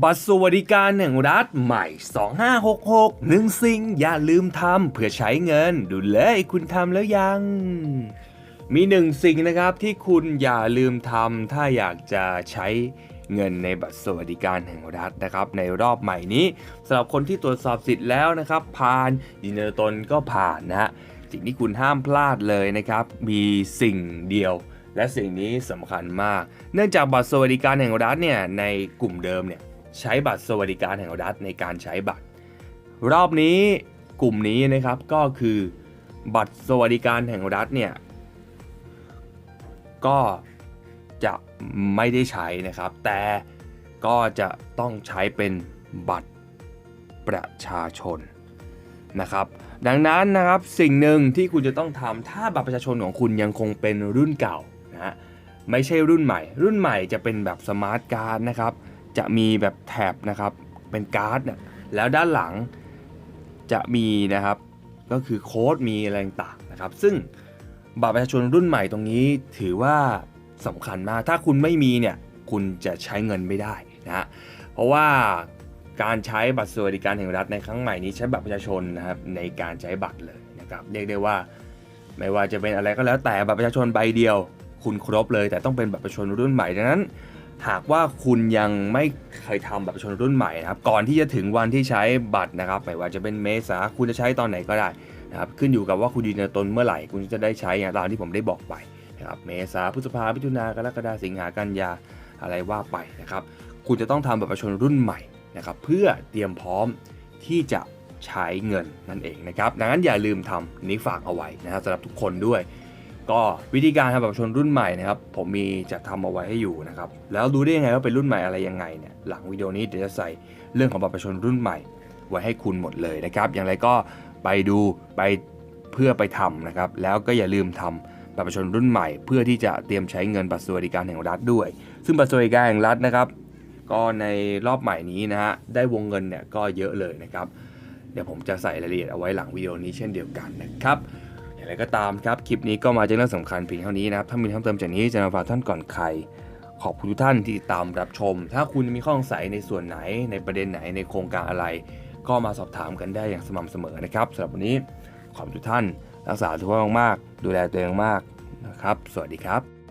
บัตรสวัสดิการแห่งรัฐใหม่ 2566หนึ่งสิ่งอย่าลืมทำเพื่อใช้เงิน ดูเลยคุณทำแล้วยัง มีหนึ่งสิ่งนะครับที่คุณอย่าลืมทำถ้าอยากจะใช้เงินในบัตรสวัสดิการแห่งรัฐนะครับ ในรอบใหม่นี้สำหรับคนที่ตรวจสอบสิทธิ์แล้วนะครับ ผ่านยืนยันตัวตนก็ผ่านนะฮะสิ่งที่คุณห้ามพลาดเลยนะครับ มีสิ่งเดียวและสิ่งนี้สำคัญมาก เนื่องจากบัตรสวัสดิการแห่งรัฐเนี่ยในกลุ่มเดิมเนี่ย ใช้บัตรสวัสดิการแห่งรัฐในการใช้บัตร รอบนี้กลุ่มนี้นะครับก็คือบัตรสวัสดิการแห่งรัฐเนี่ยก็จะไม่ได้ใช้นะครับ แต่ก็จะต้องใช้เป็นบัตรประชาชนนะครับ ดังนั้นนะครับสิ่งหนึ่งที่คุณจะต้องทำถ้าบัตรประชาชนของคุณยังคงเป็นรุ่นเก่านะฮะไม่ใช่รุ่นใหม่ รุ่นใหม่จะเป็นแบบสมาร์ทการ์ดนะครับ จะมีแบบแท็บนะครับเป็นการ์ดน่ะแล้วด้านหลังจะมีนะครับก็คือโค้ดมีอะไรต่างนะครับ ซึ่งบัตรประชาชนรุ่นใหม่ตรงนี้ถือว่าสำคัญมาก ถ้าคุณไม่มีเนี่ยคุณจะใช้เงินไม่ได้นะฮะเพราะว่าการใช้บัตรสวัสดิการแห่งรัฐในครั้งใหม่นี้ใช้บัตรประชาชนนะครับในการใช้บัตรเลยนะครับเรียกได้ว่าไม่ว่าจะเป็นอะไรก็แล้วแต่บัตรประชาชนใบเดียว คุณครบเลย แต่ต้องเป็นบัตรประชาชนรุ่นใหม่ดังนั้น หากว่าคุณยังไม่เคยทำบัตรประชาชนรุ่นใหม่นะครับก่อนที่จะถึงวันที่ใช้บัตรนะครับไม่ว่าจะเป็นเมษาคุณจะใช้ตอนไหนก็ได้นะครับขึ้นอยู่กับว่าคุณยืนยันตนเมื่อไหร่ คุณจะได้ใช้อย่างตามที่ผมได้บอกไปนะครับเมษาพฤษภาพิถุนากรกฎาสิงหากันยาอะไรว่าไปนะครับคุณจะต้องทำบัตรประชาชนรุ่นใหม่นะครับเพื่อเตรียมพร้อมที่จะใช้เงินนั่นเองนะครับดังนั้นอย่าลืมทำนี้ฝากเอาไว้นะครับสำหรับทุกคนด้วย ก็วิธีการทำบัตรประชาชนรุ่นใหม่นะครับผมมีจะทำเอาไว้ให้อยู่นะครับแล้วดูได้ยังไงว่าเป็นรุ่นใหม่อะไรยังไงเนี่ยหลังวิดีโอนี้เดี๋ยวจะใส่เรื่องของบัตรประชาชนรุ่นใหม่ ไว้ให้คุณหมดเลยนะครับ อย่างไรก็ไปดูไปเพื่อไปทำนะครับแล้วก็อย่าลืมทำบัตรประชาชนรุ่นใหม่ เพื่อที่จะเตรียมใช้เงินบัตรสวัสดิการแห่งรัฐด้วย ซึ่งบัตรสวัสดิการแห่งรัฐนะครับ ก็ในรอบใหม่นี้นะฮะได้วงเงินเนี่ยก็เยอะเลยนะครับเดี๋ยวผมจะใส่รายละเอียดเอาไว้หลังวิดีโอนี้เช่นเดียวกันนะครับ อย่างไรก็ตามครับ คลิปนี้ก็มาจากเรื่องสำคัญเพียงเท่านี้นะครับ ถ้ามีเพิ่มเติมจากนี้จะมาฝากท่านก่อนใคร ขอบคุณทุกท่านที่ติดตามรับชม ถ้าคุณมีข้อสงสัยในส่วนไหนในประเด็นไหนในโครงการอะไร ก็มาสอบถามกันได้อย่างสม่ำเสมอนะครับสำหรับวันนี้ขอบคุณทุกท่าน รักษาสุขภาพมากๆดูแลตัวเองมากนะครับ สวัสดีครับ